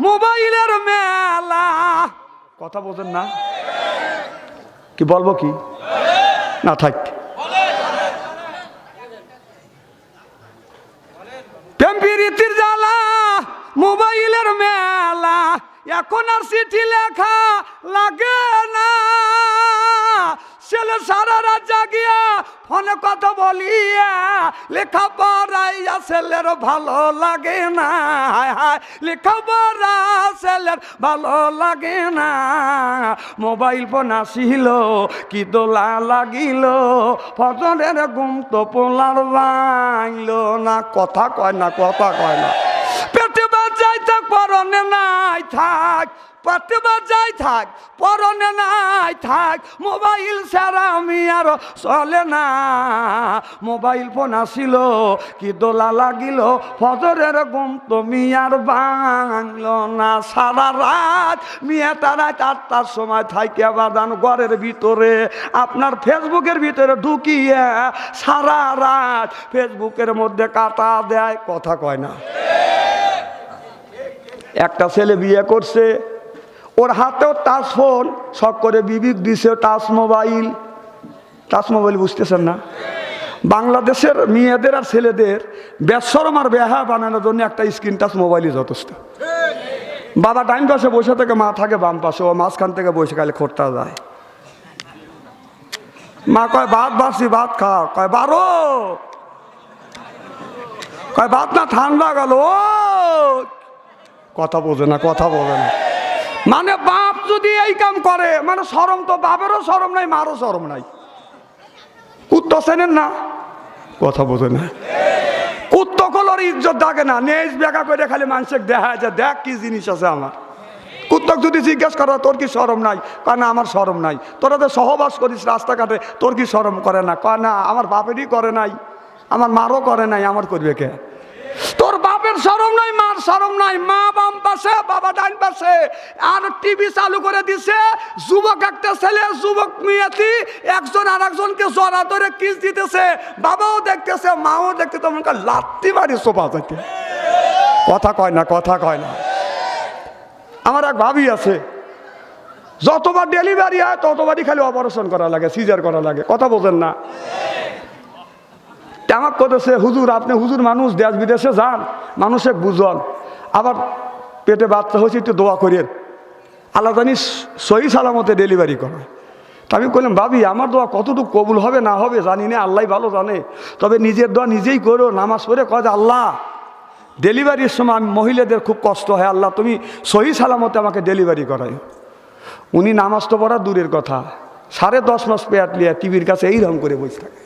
মোবাইলের মেলা। কথা বোঝেন না? কি বলব কি? না, থাক। টেম্পিরিতির জ্বালা, মোবাইলের মেলা। এখন আর চিঠি লেখা লাগে না। ছেলে সারা রাত জাগিয়া, ফোনে কথা বলিয়া লেখা পড়াইয়া ছেলের ভালো লাগে না। হায় হায় লেখা পড়া ছেলের ভালো লাগে না। মোবাইল ফোন আসিল, কি দোলা লাগিল, ফজরের গুম তো পোলার বাইল না। কথা কয় না, কথা কয় না। পেটে বাজাই থাক পরনে নাই থাক বাজাই থাক, পরনে নাই থাক, মোবাইল ছাড়া আমি আর চলে না। মোবাইল ফোন আসিল, কি দোলা লাগিল, ফজরের গুম তো মিয়ার বাংল না। সারা রাত মিয়া তারা চারটার সময় থাইকে বাদান ঘরের ভিতরে, আপনার ফেসবুকের ভিতরে ঢুকিয়ে সারা রাত ফেসবুকের মধ্যে কাটা দেয়, কথা কয় না। একটা ছেলে বিয়ে করছে ওর হাতেও টাচ ফোন, শখ করে বিবিক দিছে টাচ মোবাইল। টাচ মোবাইল বুঝতেছেন না? বাংলাদেশের মেয়েদের আর ছেলেদের বেসরম আর বেহা বানানোর জন্য একটা স্ক্রিন টাচ মোবাইলই যথেষ্ট। বাবা ডাইন পাশে বসে থেকে, মা থাকে বাম পাশে, ও মাঝখান থেকে বসে খালি খোরটা যায় মা কয়, ভাত বাড়ছি ভাত খাও। কয়, বারো। কয়, ভাত না, ঠান্ডা গেল। কথা বোঝে না, কথা বোঝে না। মানে বাপ যদি এই কাম করে মানে সরম তো বাপেরও সরম নাই, মারও সরম নাই। কুত্ত চেনেন না? কথা বোঝে না। কুত্ত কলর ইজ্জত ডাকে না, নেজ বেকা করে খালি মানুষের দেখা যায় দেখ কি জিনিস আছে আমার। কুত্তক যদি জিজ্ঞেস করো, তোর কি সরম নাই? কয় না, আমার সরম নাই। তোরা তো সহবাস করিস রাস্তাঘাটে, তোর কি সরম করে না? কয় না, আমার বাপেরই করে নাই, আমার মারও করে নাই, আমার করবে কে? তোর বাপের সরম নাই, মার সরম নাই। মা বাম পাশে, বাবা ডান পাশে। আর টিভি চালু করে দিছে, যুবক একটা ছেলে, যুবক মেয়েটি, একজন আর একজনকে জড়া ধরে কিস দিতেছে। বাবাও দেখতেছে, মাও দেখতেছে মনে করে লাত্তি মারি সোফা যাইতে। কথা কয় না, কথা কয় না। আমার এক ভাবি আছে, যতবার ডেলিভারি হয়, ততবারই খালি অপারেশন করা লাগে সিজার করা লাগে। কথা বোঝেন না। তামাক করেছে, হুজুর, আপনি হুজুর মানুষ, দেশ বিদেশে যান মানুষে বুঝন আবার পেটে বাচ্চা হয়েছে, একটু দোয়া করেন আল্লাহ জানি সহি সালামতে ডেলিভারি করে। তা আমি বললাম, ভাবি, আমার দোয়া কতটুকু কবুল হবে, না হবে, জানি না আল্লাহ ভালো জানে। তবে নিজের দোয়া নিজেই করো, নামাজ পড়ে কয় আল্লাহ ডেলিভারির সময় আমি মহিলাদের খুব কষ্ট হয়, আল্লাহ, তুমি সহি সালামতে আমাকে ডেলিভারি করাই উনি নামাজ তো পড়া দূরের কথা। সাড়ে দশ মাস পেয়াট লিয়া টিভির কাছে এই এইরকম করে বসে থাকে।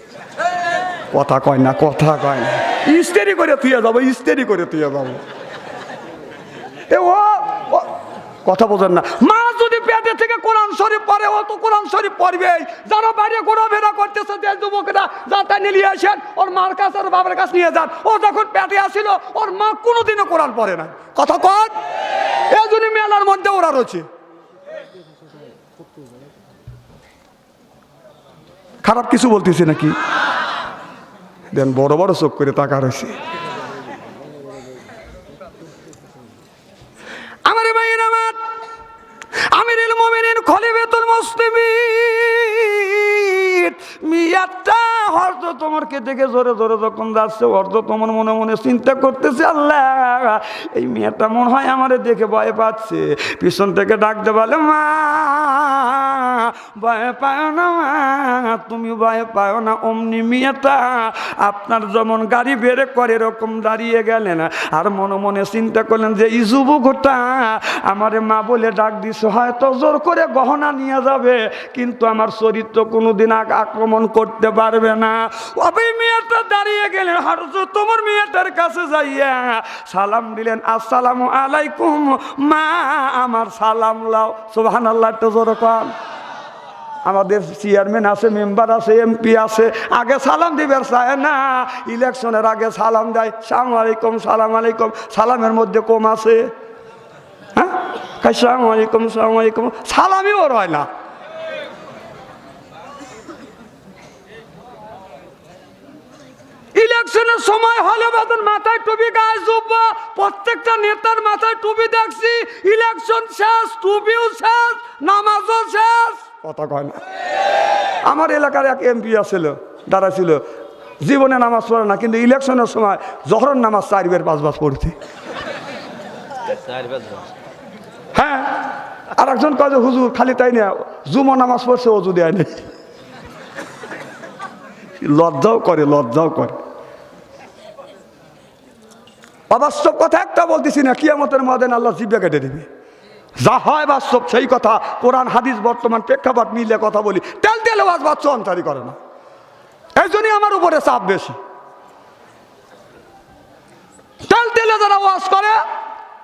কথা কয় না, কথা কয় না। ইস্তেরি করে তুইয়া যাব, ইস্তেরি করে তুইয়া যাব। এ ও কথা বোঝেন না। মা যদি পেটে থেকে কোরআন শরীফ পড়ে, ও তো কোরআন শরীফ পড়বেই। যারা বাইরে ঘোরাফেরা করতেছে দেশ যুবকেরা যাতা নিয়ে আসেন, ওর মার কাছে, ওর বাবার কাছে নিয়ে যান। ও যখন পেটে আসিল, ওর মা কোনোদিনও কোরআন পড়ে না কথা কন। এই জন্য মেলার মধ্যে ওরা রয়েছে। খারাপ কিছু বলতেছে নাকি? দেন বড় বড় চোখ করে তাকা রয়েছে আমার ভাইয়ের আমার, আমিরুল মুমিনিন খলিফাতুল মুসলিমিন। মিয়াটা হরদ তোমারকে দেখে জোরে জোরে যখন যাচ্ছে হরদ তোমার মনে মনে চিন্তা করতেছে, আল্লাহ, এই মেয়েটা মনে হয় আমারে দেখে ভয় পাচ্ছে। পিছন থেকে ডাকতে বলে, মা ভয় পায় না তুমি ভয় পায় না, অমনি মেয়েটা আপনার যেমন গাড়ি বেড়ে করে এরকম দাঁড়িয়ে গেলেন। আর মনে মনে চিন্তা করলেন যে, এই যুবকটা আমারে মা বলে ডাক দিছে, হয়তো জোর করে গহনা নিয়ে যাবে, কিন্তু আমার চরিত্র কোনোদিন আক্রমণ করতে পারবে না। ওই মেয়েটা দাঁড়িয়ে গেলেন, হরজ, তোমার মেয়েটার কাছে যাইয়া সালাম দিলেন, আসসালামু আলাইকুম মা, আমার সালাম লাও। সুবহান আল্লাহ তো জোর কন। আমাদের চেয়ারম্যান আছে মেম্বার আছে এমপি আছে। আগে সালাম দিবে চায় না। ইলেকশনের আগে সালাম দেয়। সালাম আলাইকুম সালাম আলাইকুম। সালামের মধ্যে কম আছে। হ্যাঁ? সালাম আলাইকুম সালাম আলাইকুম। সালামই ওর না। ইলেকশনের সময় হলে বেতন মাথায় টুপি, গায়ে জুব্বা। প্রত্যেকটা নেতার মাথায় টুপি দেখছি। ইলেকশন শেষ, টুপিও শেষ, নামাজও শেষ। কথা কয় না। আমার এলাকার এক এমপি আছিল দাদা ছিল জীবনে নামাজ পড়ে না, কিন্তু ইলেকশনের সময় জহরের নামাজ চারবার পাঁচবার পড়ছে। হ্যাঁ আর একজন কয় যে, হুজুর, খালি তাই না, জুমো নামাজ পড়ছে, অজু দেয় নেই। লজ্জাও করে লজ্জাও করে। অবাস্তব কথা একটা বলতেছি না, কিয়ামতের মদেন আল্লাহ জিব্বা কেটে দিবে। যা হয় বাস্তব সেই কথা। কোরআন, হাদিস, বর্তমান প্রেক্ষাপট মিলে কথা বলি। তেল তেল আওয়াজ বাচ্চা অন্তরি করে না। এই জন্যই আমার উপরে চাপ বেশি। তেল তেলে যারা ওয়াজ করে,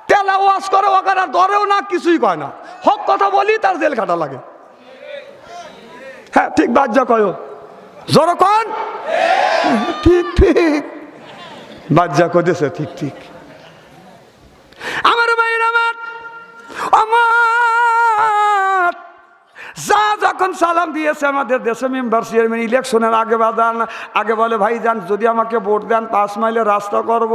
তেলা ওয়াজ করে ওখানে ধরেও না, কিছুই কয় না। হক কথা বলি, তার জেল খাটা লাগে। হ্যাঁ ঠিক বাজ্যা কয়। জোর কন ঠিক। ঠিক বাজ্যা করেছে ঠিক ঠিক। যখন সালাম দিয়েছে আমাদের দেশে মেম্বার চেয়ারম্যান, ইলেকশনের আগে বাদান, আগে বলে, ভাই যান, যদি আমাকে ভোট দেন, পাঁচ মাইলে রাস্তা করব।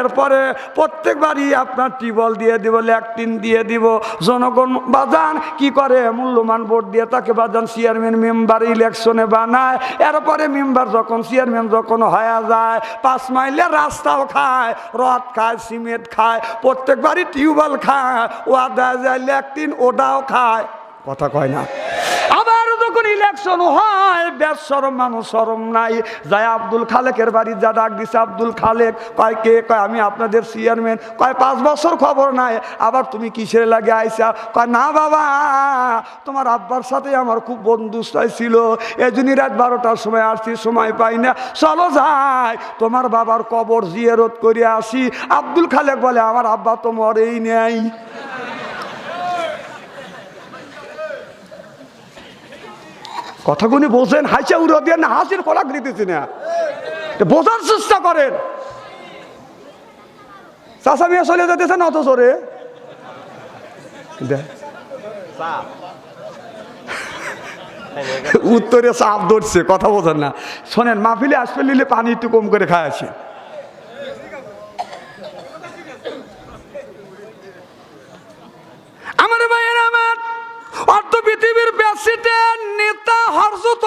এরপরে প্রত্যেকবারই আপনার টিবল দিয়ে দিব, ল্যাকটিন দিয়ে দিব। জনগণ, বাজান, কি করে? মূল্যমান ভোট দিয়ে তাকে বাজান চেয়ারম্যান, মেম্বার ইলেকশনে বানায়। এরপরে মেম্বার যখন চেয়ারম্যান যখন হয়ে যায়, পাঁচ মাইলে রাস্তাও খায় রথ খায়, সিমেন্ট খায়, প্রত্যেকবারই টিউবওয়েল খায় ও দেয় যায়, ল্যাকটিন ওটাও খায়। কথা কয় না। আবার যখন ইলেকশন হয় বেশ সরম মানুষ সরম নাই। যায় আব্দুল খালেকের বাড়ি যা ডাক দিছে, আব্দুল খালেক, কয় কে, কয় আমি আপনাদের চেয়ারম্যান কয় পাঁচ বছর খবর নাই, আবার তুমি কিসের লাগে আইসা? কয়, না বাবা, তোমার আব্বার সাথে আমার খুব বন্ধুস্থায় ছিল এই জন্যই রাত বারোটার সময় আসছি, সময় পাই না। চলো যাই, তোমার বাবার কবর জিয়ারত করে আসি। আব্দুল খালেক বলে, আমার আব্বা তো মরেই নেই। কথাগুলি বোঝেন হাসে উড়ো দিয়ে না, হাসির ফলাক দিতেছি না। বোঝার চেষ্টা করেন। চাষা মিয়া চলে যেতেছে না অত জোরে। উত্তরে চাপ ধরছে, কথা বোঝেন না। শোনেন, মাহফিলে আসবে নিলে পানি একটু কম করে খায় আছে আমার ভাইয়ের আমার অর্ধ পৃথিবীর প্রেসিডেন্ট হরজত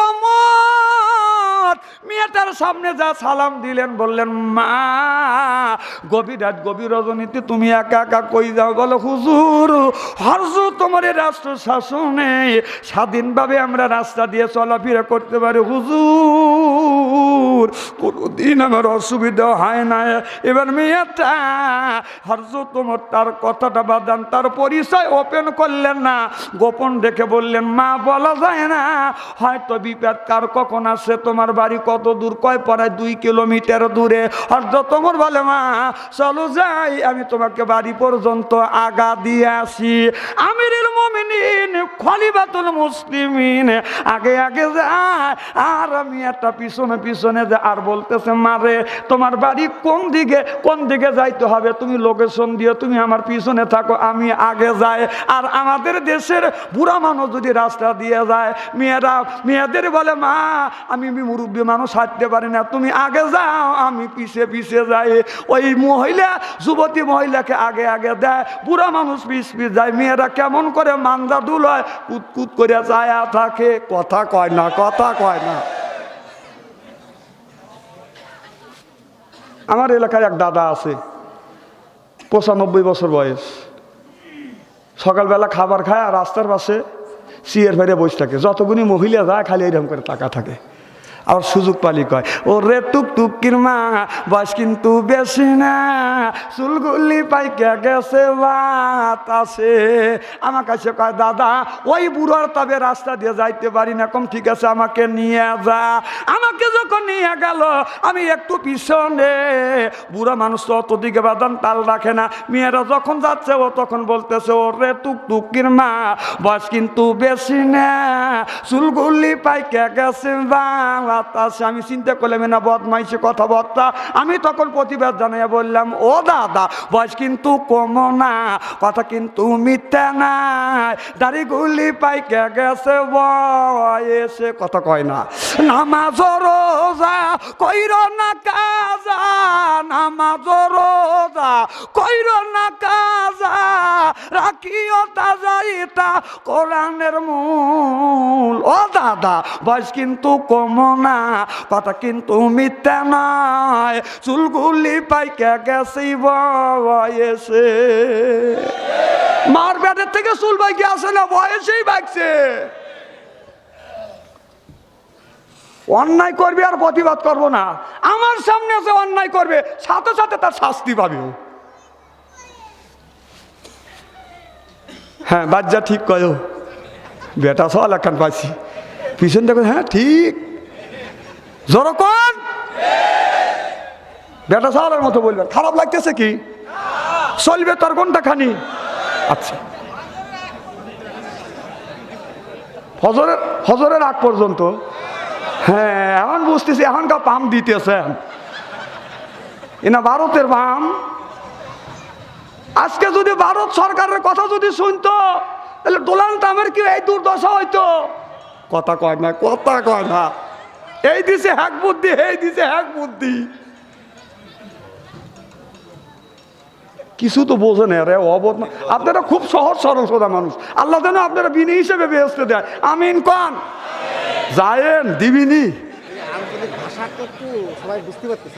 মেয়েটার সামনে যা সালাম দিলেন, বললেন, মা, গভীর রাত, গভীর রজনীতে তুমি একা একা কই যাও? বলো, হুজুর হরসু তোমার রাষ্ট্র শাসনে স্বাধীনভাবে আমরা রাস্তা দিয়ে চলাফেরা করতে পারি, হুজুর। কোনোদিন আমার অসুবিধা হয় না এবার মেয়েটা, হরজ তোমার তার কথাটা বাদান, তার পরিচয় ওপেন করলেন না। গোপন দেখে বললেন, মা, বলা যায় না। হয়তো বিপদ কার, কখন আসে? তোমার বাড়ি কত দূর? কয় পড়ায় দুই কিলোমিটার দূরে? হরজ তোমার বলে, মা, চলো যাই, আমি তোমাকে বাড়ি পর্যন্ত আগা দিয়ে আসি। আমিরুল মমিনিন খলিবাতুল মুসলিমিন, আগে আগে যায়, আর আমি একটা পিছনে পিছনে যে আর বলতেছে মারে তোমার বাড়ি কোন দিকে? কোন দিকে যাইতে হবে? তুমি লোকেশন দিও, তুমি আমার পিছনে থাকো, আমি আগে যাই। আর আমাদের দেশের বুড়া মানুষ যদি রাস্তা দিয়ে যায়, মেয়েরা, মেয়েদের বলে, মা, আমি মুরব্বী মানুষ, হাঁটতে পারি না, তুমি আগে যাও, আমি পিছে পিছে যাই। ওই মহিলা, যুবতী মহিলাকে আগে আগে দেয়, বুড়া মানুষ পিছ পিছ যায়, মেয়েরা কেমন করে মান্দা দুলয় কুতকুত করে যায়া, থাকে, কথা কয় না, কথা কয় না। আমার এলাকায় এক দাদা আছে, পঁচানব্বই বছর বয়স। সকালবেলা খাবার খায় আর রাস্তার পাশে সিয়ের ফেরে বসে থাকে। যতগুনি মহিলা যায়, খালি এরকম করে টাকা থাকে। আবার সুযোগ পালি কয় ও রে টুক টুকির মা, বয়স কিন্তু বেশি না, চুলগুলি পাইকে গেছে বাতাসে আমার কাছে কয়, দাদা, ওই বুড়োর তবে রাস্তা দিয়ে যাইতে পারি না, কম ঠিক আছে, আমাকে নিয়ে যা। আমাকে যখন নিয়ে গেল, আমি একটু পিছনে, বুড়া মানুষ তো অত দিকে বাদান তাল রাখে না, মেয়েরা যখন যাচ্ছে, ও তখন বলতেছে ও রে টুক টুকির মা, বয়স কিন্তু বেশি না, চুলগুলি পাইকে গেছে বাংলা হাত আছে আমি চিন্তা করলাম না বদমাইশে কথাবার্তা। আমি তখন প্রতিবাদ জানাইয়া বললাম, ও দাদা, বয়স কিন্তু কম না, কথা কিন্তু মিথ্যা নাই দাড়ি গুলি পাইকে গেছে বয়সে কথা কয় না। নামাজ রোজা কইর না কাজা নামাজ রোজা কইর না কাজা রাখিও তাজা এটা কোরআনের মূল। ও দাদা, বয়স কিন্তু কম না, কথা কিন্তু মিথ্যা নয় চুলগুলি পাইকে গেছি বয়সে মার ব্যাটের থেকে চুল বাইকে আসে না, বয়সেই বাইকছে অন্যায় করবে আর প্রতিবাদ করব না। আমার সামনে এসে অন্যায় করবে, সাথে সাথে তার শাস্তি পাবে হ্যাঁ বাচ্চা ঠিক কয়ো। বেটা সল একখান পাইছি। পিছন দেখো হ্যাঁ ঠিক। জোরকন বেটা সলের মতো বলবেন খারাপ লাগতেছে কি? চলবে তোর কোনটা খানি? আচ্ছা। হজরের হজরের আগ পর্যন্ত। হ্যাঁ এখন বুঝতেছি, এখনকার পাম দিতেছেন এনা ভারতের পাম। আজকে যদি ভারত সরকারের কথা যদি শুনতো তাহলে ডোনাল্ড ট্রাম্পের কি এই দুর্দশা হইতো? কথা কয় না কথা কয় না। এই দিছে হ্যাক বুদ্ধি এই দিছে হ্যাক বুদ্ধি। কিছু তো বোঝে না রে অবধ আপনারা খুব সহজ সরল সোজা মানুষ। আল্লাহ যেন আপনারা বিনি হিসেবে বেহেস্তে দেয়। আমিন কন। যায়েন দিবিনি।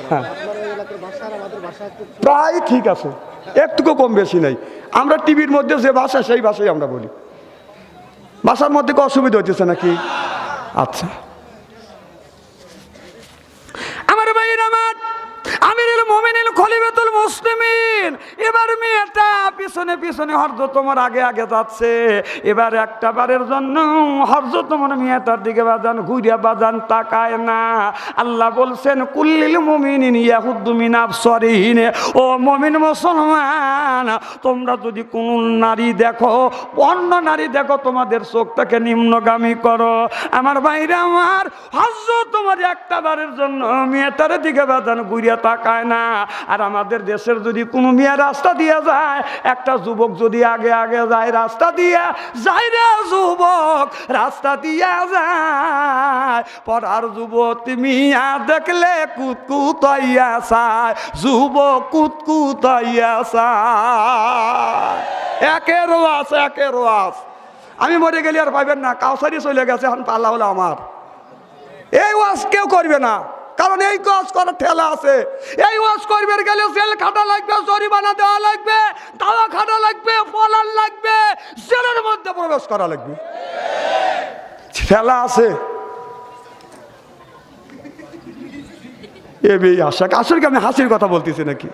হ্যাঁ। প্রায় ঠিক আছে। একটুকু কম বেশি নাই। আমরা টিভির মধ্যে যে ভাষা সেই ভাষাই আমরা বলি। ভাষার মধ্যে কি অসুবিধা হইতেছে নাকি? আচ্ছা। আমার ভাই আমিরুল খলিফাতুল মুসলিমিন। এবার মেয়েটা পিছনে পিছনে হরজ তোমার আগে আগে যাচ্ছে। এবার একটা বারের জন্য হরজ তোমার মেয়েটার দিকে বাজান, ঘুরিয়া বাজান, তাকায় না। আল্লাহ বলছেন, কুল্লিল মুমিনিন ইয়াহুদ্দু মিন আবসারিহিন। ও মুমিন মুসলমান, তোমরা যদি কোন নারী দেখো, অন্য নারী দেখো, তোমাদের চোখটাকে নিম্নগামী করো। আমার বাইরে আমার হজ তোমার একটা বারের জন্য মেয়েটার দিকে বাজান, ঘুরিয়া তাকায় না। আর আমাদের দেশের যদি কোনো মেয়ে রাস্তা দিয়ে যায়, একটা যুবক যদি আগে আগে যায় রাস্তা দিয়ে, যায় রে যুবক, রাস্তা দিয়ে যায়। পড়ার যুবতী মিয়া দেখলে কুতকুতাইয়া চায় যুবক কুতকুতাইয়া চায় একের ওয়াস একের ওয়াস আমি মরে গেলে আর পাইবেন না, কাউসারি চলে গেছে, এখন পাল্লা হলো আমার। এই ওয়াজ কেউ করবে না। কারণ এই কাজ করার ঠেলা আছে। এই ওয়াজ করবে গেলে জেল খাটা লাগবে, জরিমানা দেওয়া লাগবে, দাওয়া খাটা লাগবে, ফলান লাগবে, জেলের মধ্যে প্রবেশ করা লাগবে। ঠেলা আছে। এ বেই আশা আসলে আমি হাসির কথা বলতেছি নাকি?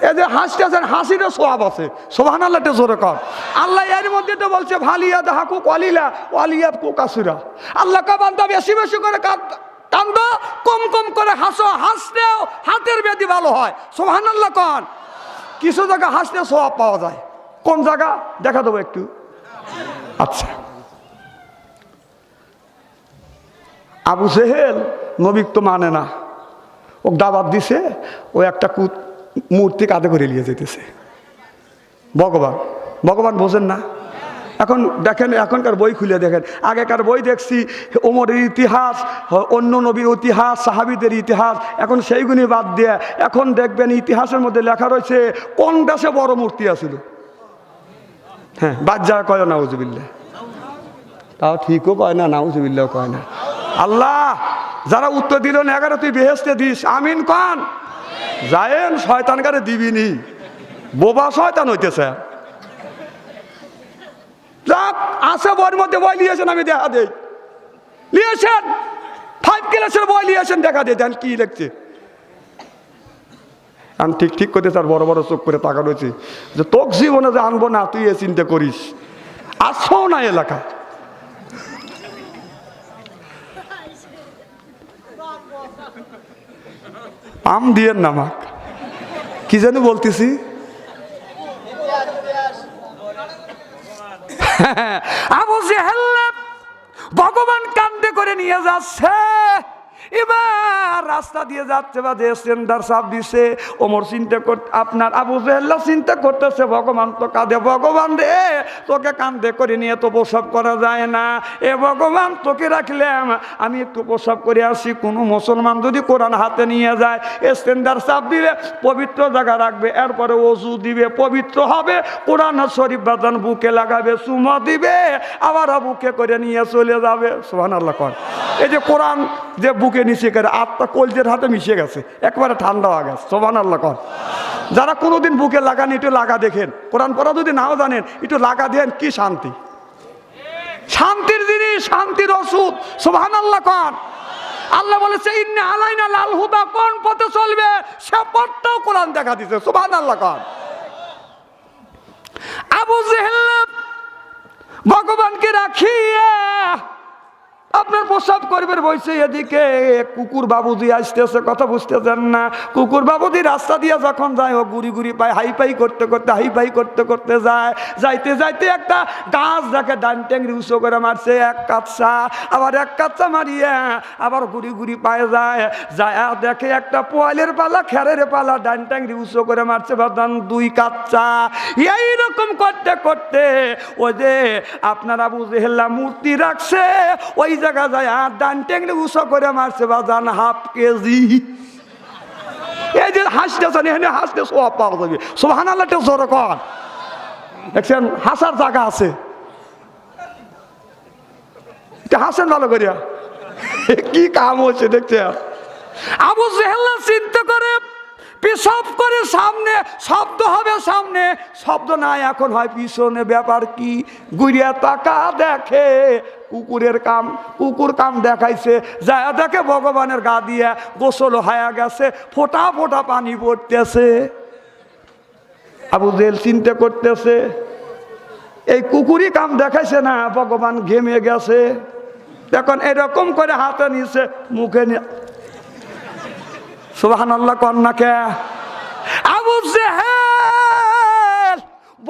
এই যে হাসতেছেন, হাসিরও সোয়াব আছে। সোহান আল্লাহটা জোরে কর আল্লাহ এর মধ্যে তো বলছে ভালিয়া দাহাকু কলিলা ওয়ালিয়া কুকাসুরা। আল্লাহ কা বান্দা বেশি বেশি করে কাঁদ- কান্দো, কম কম করে হাসো, হাসলেও হাতের বেদি ভালো হয়। সোহান আল্লাহ কন। কিছু জায়গা হাসলে সোয়াব পাওয়া যায়। কোন জায়গা? দেখা দেবো একটু। আচ্ছা। আবু সেহেল নবিক তো মানে না। ও দাবাত দিছে, ও একটা কুত মূর্তি কাঁধে করে নিয়ে যেতেছে। ভগবান। ভগবান বোঝেন না। এখন দেখেন, এখনকার বই খুলে দেখেন। আগেকার বই দেখছি, ওমরের ইতিহাস, অন্য নবীর ইতিহাস, সাহাবিদের ইতিহাস, এখন সেইগুলি বাদ দিয়ে এখন দেখবেন ইতিহাসের মধ্যে লেখা রয়েছে, কোন দেশে বড় মূর্তি আছিল? হ্যাঁ বাদ যা কয় নাউজুবিল্লা তাও ঠিকও কয় না নাউজুবিল্লাও কয় না। আল্লাহ, যারা উত্তর দিল না এগারো তুই বেহেস্তে দিস। আমিন কন? যায়েন শয়তান কারে দিবিনি। বোবা শয়তান হইতেছে। যাক আছে বইয়ের মধ্যে বই নিয়েছেন আমি দেখা দেই। নিয়েছেন ফাইভ ক্লাসের বই নিয়েছেন দেখা দেই, দেন কি লিখছে। আমি ঠিক ঠিক করতে তার বড় বড় চোখ করে তাকা রয়েছে যে তোক জীবনে যে আনব না, তুই এ চিন্তা করিস। আসো না এলাকা আম দিয়েন নামাক। কি জানি বলতেছি? আবু জেহেল ভগবান কান্দে করে নিয়ে যাচ্ছে। এবার রাস্তা দিয়ে যাচ্ছে বা যে সেন্টার সাপ দিছে ওমর চিন্তা করতে আপনার আবু জেহেল্লা চিন্তা করতেছে, ভগবান তো কাঁদে, ভগবান রে, তোকে কান্দে করে নিয়ে তো প্রসব করা যায় না। এ ভগবান তোকে রাখলাম, আমি একটু প্রসব করে আসি। কোনো মুসলমান যদি কোরআন হাতে নিয়ে যায় স্ট্যান্ডার চাপ দিলে পবিত্র জায়গা রাখবে, এরপরে ওষু দিবে, পবিত্র হবে, কোরআন শরীফ বাজান বুকে লাগাবে, চুমা দিবে, আবার বুকে করে নিয়ে চলে যাবে। সোহান আল্লাহ কর। এই যে কোরআন যে বুকে নিচে করে আত্মা কলজের হাতে মিশে গেছে। একবারে ঠান্ডা হয়ে গেছে। সোহান আল্লাহ কর যারা কোনোদিন বুকে লাগান একটু লাগা দেখেন। কোরআন পড়া যদি নাও জানেন, একটু লাগা দেন, কি শান্তি? শান্তির জিনিস, শান্তির ওষুধ। সোহান আল্লাহ কর আল্লাহ বলেছে, ইন্নে আলাইনা লাল হুদা কোন পথে চলবে? সে পথটাও কোরআন দেখা দিছে। সুবহান আল্লাহ কর আবু জেহেল ভগবানকে রাখিয়ে আপনার প্রসাব করবেন বসে এদিকে। কুকুর বাবুজি আসতেছে, কথা বুঝতেছেন না। কুকুর বাবুজি রাস্তা দিয়ে যখন যায়, ও গুড়ি গুড়ি পায়, হাই পাই করতে করতে, হাই পাই করতে করতে যায়। যাইতে যাইতে একটা গাছ দেখে ডান ট্যাংরি উঁচু করে মারছে, এক কাচ্চা। আবার এক কাচ্চা মারিয়ে আবার গুড়ি গুড়ি পায়ে যায়। যায় দেখে একটা পোয়ালের পালা, খেরের পালা, ডান ট্যাংরি উঁচু করে মারছে বাদান দুই কাচ্চা। এইরকম করতে করতে ওই যে আপনার আবু জেহেল্লা মূর্তি রাখছে, ওই জায়গা যায়, আর ডান ট্যাংরি উঁচু করে মারছে বাদান হাফ কেজি। এই যে হাসতেছেন, এখানে হাসতে পাওয়া যাবে দেখছেন, হাসার জায়গা আছে। হাসেন ভালো করিয়া। কি কাম হচ্ছে দেখছে আবু জেহেল্লা চিন্তা করে করে সামনে, শব্দ হবে সামনে। শব্দ নাই, এখন হয় পিছনে, ব্যাপার কি? গুড়িয়া তাকা দেখে কুকুরের কাম, কুকুর কাম দেখাইছে যা দেখে ভগবানের গা দিয়ে গোসল হয়ে গেছে, ফোটা ফোটা পানি পড়তেছে। আবু জেল চিন্তা করতেছে, এই কুকুরই কাম দেখাইছে না, ভগবান ঘেমে গেছে। এখন এরকম করে হাতে নিছে, মুখে নিয়ে সুবাহান আল্লাহ কন্যাকে আবু জেহেল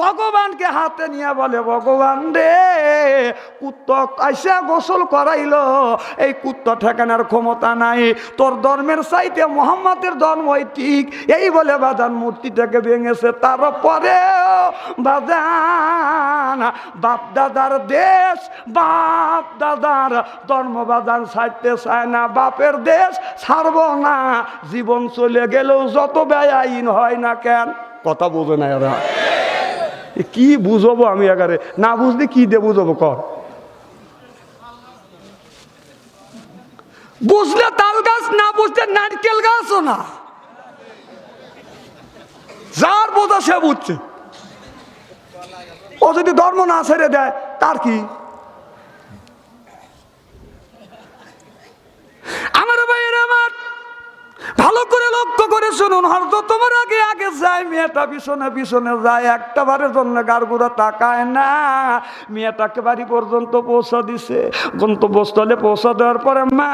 ভগবানকে হাতে নিয়ে বলে, ভগবান রে কুত্ত আইসা গোসল করাইল। এই কুত্ত ঠেকানোর ক্ষমতা নাই। তোর ধর্মের চাইতে মোহাম্মদের ধর্মই ঠিক। এই বলে বাজান মূর্তিটাকে ভেঙেছে। তারপরে বাজান, বাপ দাদার দেশ, বাপ দাদার ধর্ম বাজান ছাড়তে চায় না। বাপের দেশ ছাড়বো না। জীবন চলে গেলেও যত ব্যয় আইন হয় না কেন? কথা বোঝে না এরা। কি বুঝব আমি এগারে না বুঝলে কি দিয়ে বুঝব কর। বুঝলে তাল গাছ, না বুঝলে নারকেল গাছও না। যার বোঝা সে বুঝছে। ও যদি ধর্ম না ছেড়ে দেয়, তার কি? আমার আমার ভালো করে লক্ষ্য করে শুনুন হয়তো তোমার আগে আগে যায় মেয়েটা পিছনে পিছনে যায় একটা বারের জন্য গারগুড়া তাকায় না। মেয়েটাকে বাড়ি পর্যন্ত পৌঁছা দিছে। গন্তব্যস্থলে পৌঁছা দেওয়ার পরে, মা,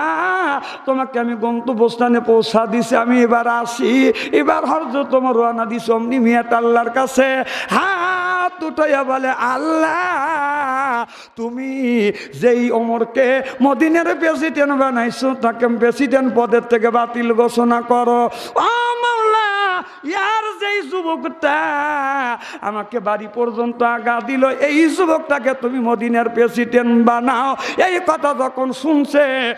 তোমাকে আমি গন্তব্যস্থানে পৌঁছা দিছে, আমি এবার আসি। এবার হরজ তোমার রানা দিস অমনি মেয়েটা আল্লাহর কাছে। হাত উঠাইয়া বলে, আল্লাহ, তুমি যেই অমরকে মদিনের প্রেসিডেন্ট বানাইছো, তাকে প্রেসিডেন্ট পদের থেকে বাতিল ঘোষণা করো। আমল্লা ইয়া যুবকটা আমাকে বাড়ি পর্যন্ত আগা দিল। এই যুবকটাকে তুমি প্রেসিডেন্ট বানাও। এই কথা যখন শুনছে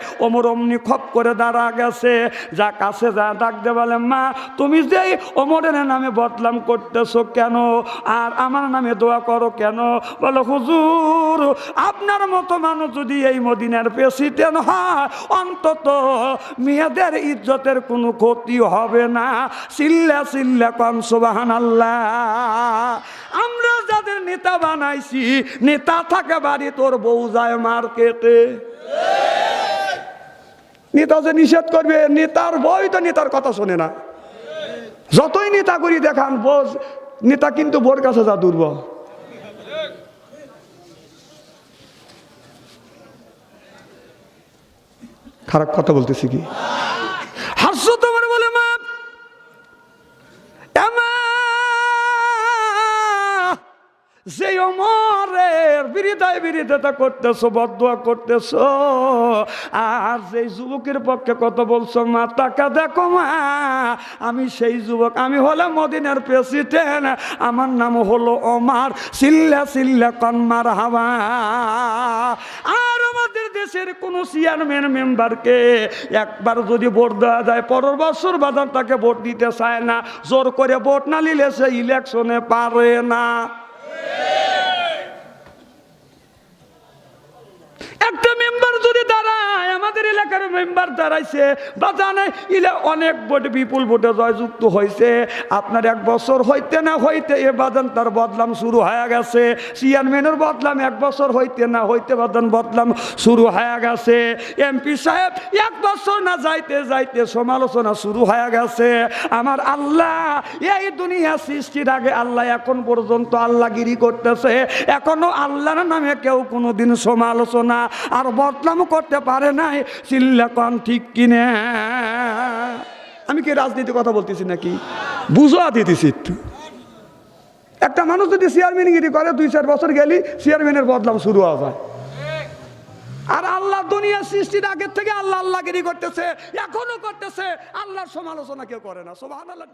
অমনি খপ করে দাঁড়া গেছে। যা কাছে যা ডাক দে বলে, মা, তুমি নামে বদলাম করতেছো কেন? আর আমার নামে দোয়া করো কেন? বলো, হুজুর, আপনার মতো মানুষ যদি এই মদিনার প্রেসিডেন্ট হয়, অন্তত মেয়েদের ইজ্জতের কোনো ক্ষতি হবে না। চিল্লা চিল্লা কন সুবাহান আল্লাহ আমরা যাদের নেতা বানাইছি, নেতা থাকে বাড়ি তোর বউ যায় মার্কেটে। নেতা যে নিষেধ করবে, নেতার বই তো নেতার কথা শোনে না। যতই নেতা করি দেখান, বোঝ, নেতা কিন্তু বোর কাছে যা দুর্বল। খারাপ কথা বলতেছি কি? বিরিদাতা করতেছো বদুয়া করতেছো। আর সেই যুবকের পক্ষে কত বলছো, মা টাকা দেখো, মা, আমি সেই যুবক, আমি হলাম মদিনার প্রেসিডেন্ট, আমার নাম হলো ওমার সিল্লা সিল্লা কনমার হাওয়া আর আমাদের দেশের কোনো চেয়ারম্যান মেম্বারকে একবার যদি ভোট দেওয়া যায়, পরের বছর বাজার তাকে ভোট দিতে চায় না, জোর করে ভোট না নিলে সে ইলেকশনে পারে না। একটা মেম্বার যদি মেম্বার দাঁড়াইছে। বা জানে ইলে অনেক ভোটে বিপুল ভোটে জয়যুক্ত হয়েছে আপনার এক বছর হইতে না হইতে এ বাদান তার বদলাম শুরু হয়ে গেছে। চেয়ারম্যানের বদলাম এক বছর হইতে না হইতে বাদান বদলাম শুরু হয়ে গেছে। এমপি সাহেব এক বছর না যাইতে যাইতে সমালোচনা শুরু হয়ে গেছে। আমার আল্লাহ, এই দুনিয়া সৃষ্টির আগে আল্লাহ এখন পর্যন্ত আল্লাহগিরি করতেছে। এখনও আল্লাহর নামে কেউ কোনোদিন সমালোচনা আর বদনাম করতে পারে নাই। চিল্লাকন ঠিক কিনে? আমি কি রাজনীতি কথা বলতেছি নাকি? বুঝা দিতেছি একটু। একটা মানুষ যদি চেয়ারম্যান চেয়ারম্যানগিরি করে, দুই চার বছর গেলি চেয়ারম্যানের বদলাম শুরু হওয়া যায়। আর আল্লাহ দুনিয়া সৃষ্টির আগের থেকে আল্লাহ আল্লাহগিরি করতেছে, এখনও করতেছে। আল্লাহর সমালোচনা কেউ করে না। সোভান আল্লাহ